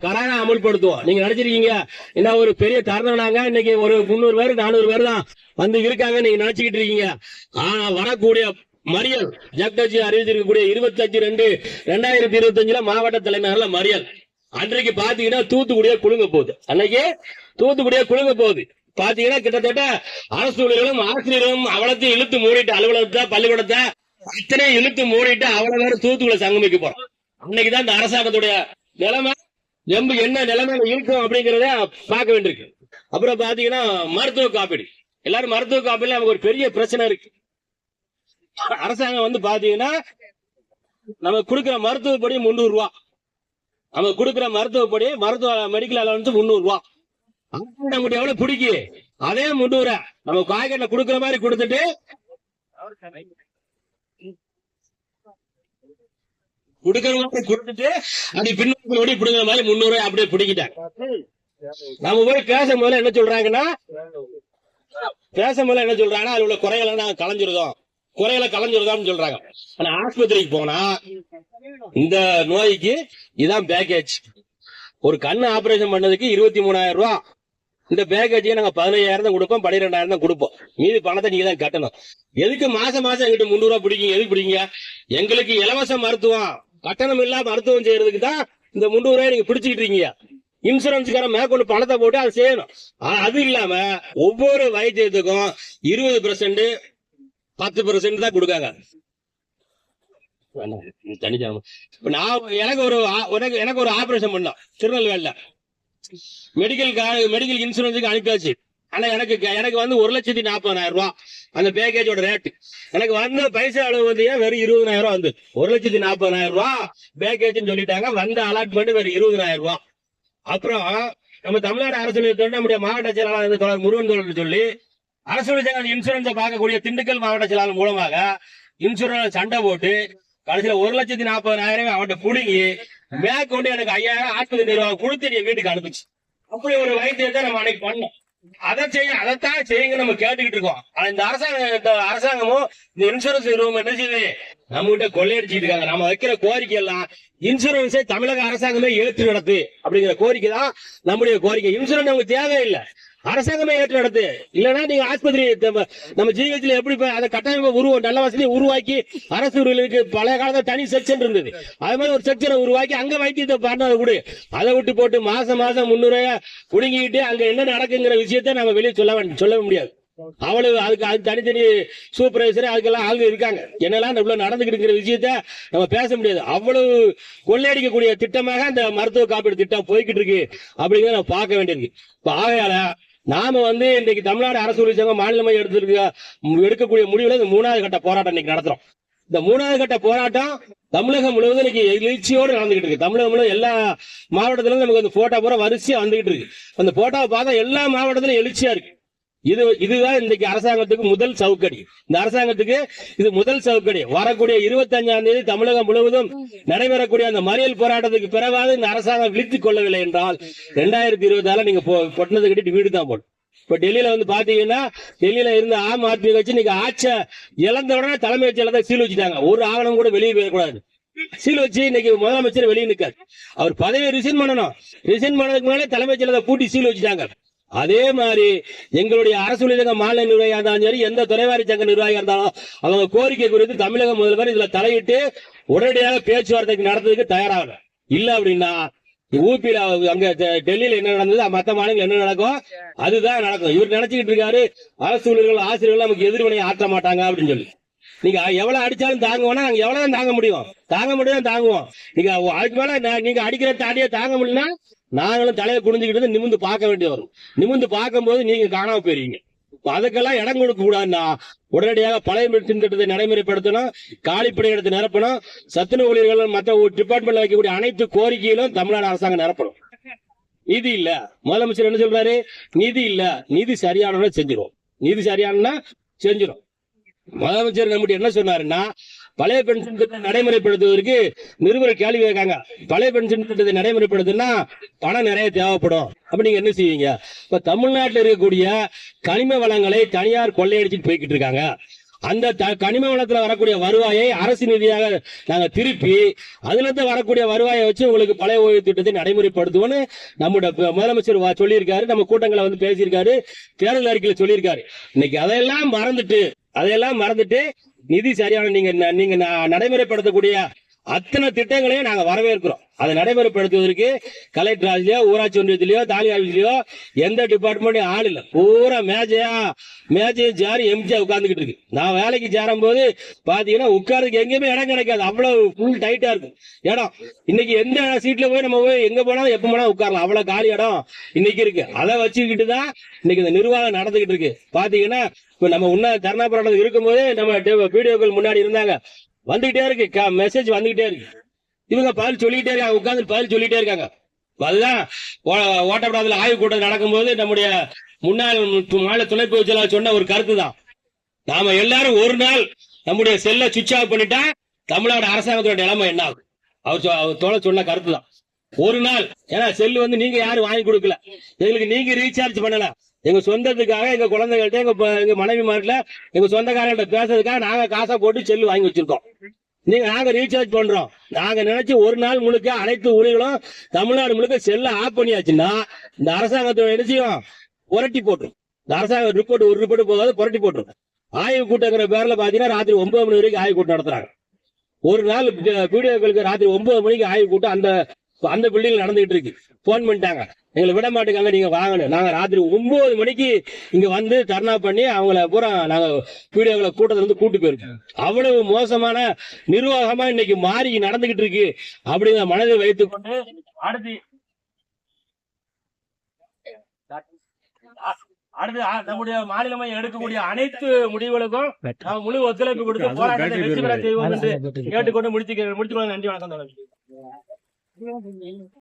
கராரா அமல்படுத்துவோம். நீங்க நினைச்சிருக்கீங்க என்ன ஒரு பெரிய தருணம்னாங்க? இன்னைக்கு ஒரு முந்நூறு பேர் நானூறு பேர் தான் வந்து இருக்காங்க நீங்க நினைச்சுக்கிட்டு இருக்கீங்க. ஆனா வரக்கூடிய மறியல் ஜக்டஜி அறிவிச்சிருக்கக்கூடிய இருபத்தஞ்சு ரெண்டு ரெண்டாயிரத்தி இருபத்தஞ்சுல மாவட்ட தலைநகர்ல மறியல். அன்றைக்கு பாத்தீங்கன்னா தூத்துக்குடியா குழுங்க போகுது. அன்னைக்கு தூத்துக்குடியா குழுங்க போகுது. பாத்தீங்கன்னா கிட்டத்தட்ட அரசு ஊழியர்களும் ஆசிரியர்களும் அவ்வளத்தையும் இழுத்து மூடிட்டு அலுவலகத்தை பள்ளிக்கூடத்தை அத்தனை இழுத்து மூடிட்டு அவ்வளவு பேரும் தூத்துக்குள்ள சங்கமிக்க போறோம். அன்னைக்குதான் இந்த அரசாங்கத்துடைய நிலைமை எம்பு என்ன நிலைமையில இருக்கும் அப்படிங்கறத பார்க்க வேண்டியிருக்கு. அப்புறம் பாத்தீங்கன்னா மருத்துவ காப்பீடு. எல்லாரும் மருத்துவ காப்பீடுல நமக்கு ஒரு பெரிய பிரச்சனை இருக்கு. அரசாங்கம் வந்து பாத்தீங்கன்னா நம்ம கொடுக்குற மருத்துவப்படி முந்நூறு ரூபா நம்ம கொடுக்குற மருத்துவப்படி மருத்துவ மெடிக்கல் அலவன்ஸ் முந்நூறு ரூபா அது நமக்கு எவ்வளவு பிடிக்கு அதே முந்நூறு நம்ம காய்கறில கொடுக்குற மாதிரி கொடுத்துட்டு கொடுக்கிற கொடுத்துட்டு அப்படி பின்னோக்கி ஓடி மாதிரி முன்னூறு அப்படியே பிடிக்கிட்டாங்க நம்ம போய் பேசும் போது என்ன சொல்றாங்கன்னா பேசும் போது என்ன சொல்றாங்கன்னா அதுல உள்ள குறைகளை நாங்க களைஞ்சிருதோம் குறைகளை களைஞ்சிருதோம்னு சொல்றாங்க. ஆனா ஆஸ்பத்திரிக்கு போனா இந்த நோய்க்கு இதான் பேக்கேஜ் ஒரு கண்ணு ஆபரேஷன் பண்ணதுக்கு இருபத்தி மூணாயிரம் ரூபா. இந்த பேக்கேஜையும் நாங்க பதினையாயிரம் தான் கொடுப்போம் பன்னிரெண்டாயிரம் தான் கொடுப்போம். மீதி பணத்தை நீங்க தான் கட்டணும். எதுக்கு மாசம் மாசம் எங்கிட்ட முந்நூறு ரூபா பிடிக்கீங்க? எதுக்கு பிடிங்க எங்களுக்கு இலவச மருத்துவம். கட்டணம் இல்லாம மருத்துவம் செய்யறதுக்கு தான் இந்த முந்நூறு ரூபாய் நீங்க பிடிச்சிக்கிட்டு இருக்கீங்க. இன்சூரன்ஸ்காரன் மேற்கொண்டு பணத்தை போட்டு அதை செய்யணும். அது இல்லாம ஒவ்வொரு வைத்தியத்துக்கும் இருபது பெர்சென்ட் பத்து பெர்சென்ட் தான் கொடுக்காங்க. நான் எனக்கு ஒரு ஆ- எனக்கு எனக்கு ஒரு ஆபரேஷன் பண்ணோம். திருநெல்வேலியில. மெடிக்கல் மெடிக்கல் இன்சூரன்ஸுக்கு அனுப்பியாச்சு. ஆனா எனக்கு எனக்கு வந்து ஒரு லட்சத்தி நாற்பதாயிரம் ரூபாய் அந்த பேக்கேஜோட ரேட் எனக்கு வந்த பைசா அளவு வந்து ஏன் வெறும் இருபதாயிரம் ரூபாய் வந்து? ஒரு லட்சத்தி நாற்பதாயிரம் ரூபாய் பேக்கேஜ்னு சொல்லிட்டாங்க. வந்த அலாட்மெண்ட் வெறும் இருபதாயிரம் ரூபாய் அப்புறம் நம்ம தமிழ்நாடு அரசு நம்முடைய மாவட்ட செயலாளர் தோழர் முருகன் தோழர் சொல்லி அரசு இன்சூரன்ஸை பார்க்கக்கூடிய திண்டுக்கல் மாவட்ட செயலாளர் மூலமாக இன்சூரன்ஸ் சண்டை போட்டு கடைசியில ஒரு லட்சத்தி நாற்பதாயிரம் அவன்கிட்ட புடுங்கி மேற்கொண்டு எனக்கு ஐயாயிரம் ஆஸ்பத்திரி நிர்வாகம் கொடுத்து நீ வீட்டுக்கு அனுப்பிச்சு. அப்படி ஒரு வைத்தியத்தை நம்ம அன்னைக்கு பண்ணோம். அதை செய்ய அதைத்தான் செய்யுங்க நம்ம கேட்டுக்கிட்டு இருக்கோம். இந்த அரசாங்கம் அரசாங்கமும் இந்த இன்சூரன்ஸ் நிறுவனம் என்ன செய்யுது? நம்ம கிட்ட கொள்ளையடிச்சிட்டு இருக்காங்க நம்ம வைக்கிற கோரிக்கை எல்லாம் இன்சூரன்ஸை தமிழக அரசாங்கமே ஏற்று நடத்து அப்படிங்கிற கோரிக்கை தான் நம்முடைய கோரிக்கை. இன்சூரன்ஸ் நமக்கு தேவையில்லை. அரசாங்கமே ஏற்று நடத்து இல்லைன்னா நீங்க ஆஸ்பத்திரி நம்ம- ஜிஹெச்ல எப்படி போய் அதை கட்டமைப்பை உருவம் நல்ல வசதியை உருவாக்கி அரசு ஊழியர்களுக்கு பழைய காலத்தில் தனி செக்ஷன் இருந்தது. அது மாதிரி ஒரு செக்ஷனை உருவாக்கி அங்க வைத்தியத்தை பண்ண கூட அதை விட்டு போட்டு மாசம் மாசம் முன்னூறு குடுங்கிட்டு அங்க என்ன நடக்குங்கிற விஷயத்த நம்ம வெளியே சொல்ல வேண்டிய சொல்ல முடியாது. அவ்வளவு அதுக்கு அது தனித்தனி சூப்பர்வைசர் அதுக்கெல்லாம் ஆளுங்க இருக்காங்க. என்னெல்லாம் இவ்வளவு நடந்துக்கிட்டுங்கிற விஷயத்த நம்ம பேச முடியாது. அவ்வளவு கொள்ளையடிக்கக்கூடிய திட்டமாக அந்த மருத்துவ காப்பீடு திட்டம் போய்கிட்டு இருக்கு. அப்படிங்கிறத நம்ம பார்க்க வேண்டியிருக்கு இப்ப ஆகையால நாம வந்து இன்னைக்கு தமிழ்நாடு அரசு உரிச்சவங்க சங்கம் எடுத்துருக்க எடுத்திருக்க எடுக்கக்கூடிய முடிவுல இந்த மூணாவது கட்ட போராட்டம் இன்னைக்கு நடத்துறோம். இந்த மூணாவது கட்ட போராட்டம் தமிழகம் முழுவதும் இன்னைக்கு எழுச்சியோடு நடந்துகிட்டு இருக்கு. தமிழகம் முழுவதும் எல்லா மாவட்டத்திலும் நமக்கு அந்த போட்டோ பூரா வரிசையா வந்துகிட்டு இருக்கு. அந்த போட்டோவை பார்த்தா எல்லா மாவட்டத்திலும் எழுச்சியா இருக்கு. இது இதுதான் இன்றைக்கு அரசாங்கத்துக்கு முதல் சவுக்கடி. இந்த அரசாங்கத்துக்கு இது முதல் சவுக்கடி. வரக்கூடிய இருபத்தஞ்சாம் தேதி தமிழகம் முழுவதும் நடைபெறக்கூடிய அந்த மறியல் போராட்டத்துக்கு பிறகாவது இந்த அரசாங்கம் விழித்துக் கொள்ளவில்லை என்றால் ரெண்டாயிரத்தி இருபதால நீங்க பொட்டினது பொட்டினதை கட்டிட்டு வீடு தான் போடும் இப்ப டெல்லியில வந்து பாத்தீங்கன்னா டெல்லியில இருந்த ஆம் ஆத்மி கட்சி இன்னைக்கு ஆட்ச இழந்த உடனே தலைமைச் செயலத்தை சீல் வச்சுட்டாங்க. ஒரு ஆவணம் கூட வெளியே போயிடக்கூடாது. சீல் வச்சு இன்னைக்கு முதலமைச்சர் வெளியே நிற்காரு அவர் பதவியை ரிசைன் பண்ணணும். ரிசைன் பண்ணதுக்கு முன்னாலே தலைமைச் செயலத்தை பூட்டி சீல் வச்சுட்டாங்க. அதே மாதிரி எங்களுடைய அரசு ஊழியர் மாநில நிர்வாகியா இருந்தாலும் சரி எந்த துறைவாரி சங்க நிர்வாகியா இருந்தாலும் அவங்க கோரிக்கை குறித்து தமிழக முதல்வர் இதுல தலையிட்டு உடனடியாக பேச்சுவார்த்தைக்கு நடத்துறதுக்கு தயாராக இல்ல அப்படின்னா ஊபியில அங்க டெ- டெல்லியில என்ன நடந்தது மத்த மாநிலங்கள் என்ன நடக்கும் அதுதான் நடக்கும். இவர் நினைச்சுக்கிட்டு இருக்காரு அரசு ஊழியர்கள் ஆசிரியர்கள் நமக்கு எதிர்வினை ஆற்ற மாட்டாங்க அப்படின்னு சொல்லி. நீங்க எவ்வளவு அடிச்சாலும் தாங்குவோம்னா நாங்க எவ்வளவு தாங்க முடியும். தாங்க முடியும் தாங்குவோம். நீங்க அதுக்கு மேல நான் நீங்க அடிக்கிற தாடியே தாங்க முடியலன்னா நாங்களும் தலையை குனிஞ்சுக்கிட்டு நிமிந்து பார்க்க வேண்டி வரும். நிமிந்து பார்க்கும்போது நீங்க காணாம போயிருவீங்க. அதுக்கெல்லாம் இடம் கொடுக்க கூடாதுன்னா உடனடியாக பழைய மின் திட்டத்தை நடைமுறைப்படுத்தணும். காலிப்படை இடத்தை நிரப்பணும். சத்துணவு ஊழியர்கள் மற்ற டிபார்ட்மெண்ட்ல வைக்கக்கூடிய அனைத்து கோரிக்கைகளும் தமிழ்நாடு அரசாங்கம் நிரப்பணும். நிதி இல்ல. முதலமைச்சர் என்ன சொல்றாரு? நிதி இல்ல. நிதி சரியானதை செஞ்சிடும் நிதி சரியானனா செஞ்சிடும் முதலமைச்சர் நம்முடைய என்ன சொன்னாருன்னா பழைய பென்ஷன் திட்டத்தை நடைமுறைப்படுத்துவதற்கு நிருபர் கேள்வி கேட்காங்க. பழைய பென்ஷன் திட்டத்தை நடைமுறைப்படுத்தினா பணம் நிறைய தேவைப்படும். அப்ப நீங்க என்ன செய்வீங்க? இப்ப தமிழ்நாட்டில் இருக்கக்கூடிய கனிம வளங்களை தனியார் கொள்ளையடிச்சிட்டு போய்கிட்டு இருக்காங்க. அந்த த- கனிம வளத்துல வரக்கூடிய வருவாயை அரசு நிதியாக நாங்க திருப்பி அதுல வரக்கூடிய வருவாயை வச்சு உங்களுக்கு பழைய ஓய்வு திட்டத்தை நடைமுறைப்படுத்துவோம்னு நம்முடைய முதலமைச்சர் வா- சொல்லியிருக்காரு. நம்ம கூட்டங்களை வந்து பேசியிருக்காரு. தேர்தல் அறிக்கையில் சொல்லியிருக்காரு. இன்னைக்கு அதையெல்லாம் மறந்துட்டு அதையெல்லாம் மறந்துட்டு நிதி சரியான நீங்க நீங்க நடைமுறைப்படுத்தக்கூடிய அத்தனை திட்டங்களையும் நாங்க வரவேற்கிறோம். அதை நடைமுறைப்படுத்துவதற்கு கலெக்டர் ஆஃபீஸ்லயோ ஊராட்சி ஒன்றியத்திலயோ தாலுகா ஆஃபீஸ்லயோ எந்த டிபார்ட்மெண்ட்டும் ஆள் இல்ல. பூரா மேஜையா மேஜையும் ஜாரி எம்ஜியா உட்கார்ந்துகிட்டு இருக்கு. நான் வேலைக்கு சேரும் போது பாத்தீங்கன்னா உட்காருக்கு எங்கேயுமே இடம் கிடைக்காது. அவ்வளவு ஃபுல் டைட்டா இருக்கும் இடம். இன்னைக்கு எந்த சீட்ல போய் நம்ம போய் எங்க போனாலும் எப்ப போனாலும் உட்காரலாம். அவ்வளவு காலி இடம் இன்னைக்கு இருக்கு. அதை வச்சுக்கிட்டு தான் இன்னைக்கு இந்த நிர்வாகம் நடந்துகிட்டு இருக்கு. பாத்தீங்கன்னா இப்ப நம்ம உன்ன தர்ணா போராட்டம் இருக்கும்போதே நம்ம வீடியோக்கள் முன்னாடி இருந்தாங்க. வந்துகிட்டே இருக்கு. மெசேஜ் வந்துகிட்டே இருக்கு. இவங்க பதில் சொல்லிட்டே இருக்காங்க. உட்காந்து பதில் சொல்லிட்டே இருக்காங்க. அதுதான் ஓ- ஓட்டப்படாதல ஆய்வு கூட்டம் நடக்கும்போது நம்முடைய முன்னாள் மாநில துணை பொதுச் சொன்ன ஒரு கருத்து தான் நாம எல்லாரும் ஒரு நாள் நம்முடைய செல்ல சுவிட்ச் ஆஃப் பண்ணிட்டா தமிழ்நாடு அரசாங்கத்தோட நிலைமை என்ன ஆகும்? அவர் சொ- தோழ சொன்ன கருத்து தான் ஒரு நாள் ஏன்னா செல்லு வந்து நீங்க யாரும் வாங்கி கொடுக்கல. எங்களுக்கு நீங்க ரீசார்ஜ் பண்ணல எங்க சொந்தத்துக்காக எங்க குழந்தைகள்ட்ட எங்க எங்க மனைவி மாட்டில எங்க சொந்தக்காரங்கள்ட்ட பேசுறதுக்காக நாங்க காசை போட்டு செல்லு வாங்கி வச்சிருக்கோம். நீங்க நாங்க ரீசார்ஜ் பண்றோம். நாங்க நினைச்சு ஒரு நாள் முழுக்க அனைத்து ஊழியர்களும் தமிழ்நாடு முழுக்க செல்ல ஆஃப் பண்ணியாச்சுன்னா இந்த அரசாங்கத்தோட என்ன செய்யும்? புரட்டி போட்டுரும். இந்த அரசாங்க ரிப்போர்ட் ஒரு ரிப்போர்ட் போகாது புரட்டி போட்டுரும். ஆய்வு கூட்டங்கிற பேர்ல பாத்தீங்கன்னா ராத்திரி ஒன்பது மணி வரைக்கும் ஆய்வு கூட்டம் நடத்துறாங்க. ஒரு நாள் வீடியோக்களுக்கு ராத்திரி ஒன்பது மணிக்கு ஆய்வு கூட்டம் அந்த அந்த பில்டிங் நடந்துகிட்டு இருக்கு. போன் பண்ணிட்டாங்க. எங்களை விட மாட்டேங்காங்க நீங்க வாங்கணும். நாங்க ராத்திரி ஒன்பது மணிக்கு இங்க வந்து தர்ணா பண்ணி அவங்கள பூரா நாங்க வீடியோக்களை கூட்டத்துல இருந்து கூட்டு போயிருக்கோம். அவ்வளவு மோசமான நிர்வாகமா இன்னைக்கு மாறி நடந்துகிட்டு இருக்கு. அப்படிங்கிற மனதில் வைத்துக் கொண்டு அடுத்து அடுத்து நம்முடைய மாநிலமை எடுக்கக்கூடிய அனைத்து முடிவுகளுக்கும் நாம் முழு ஒத்துழைப்பு கொடுத்து போராட்டத்தை வெற்றி பெற செய்வோம் என்று கேட்டுக்கொண்டு முடிச்சு முடிச்சுக்கொள்ள நன்றி வணக்கம்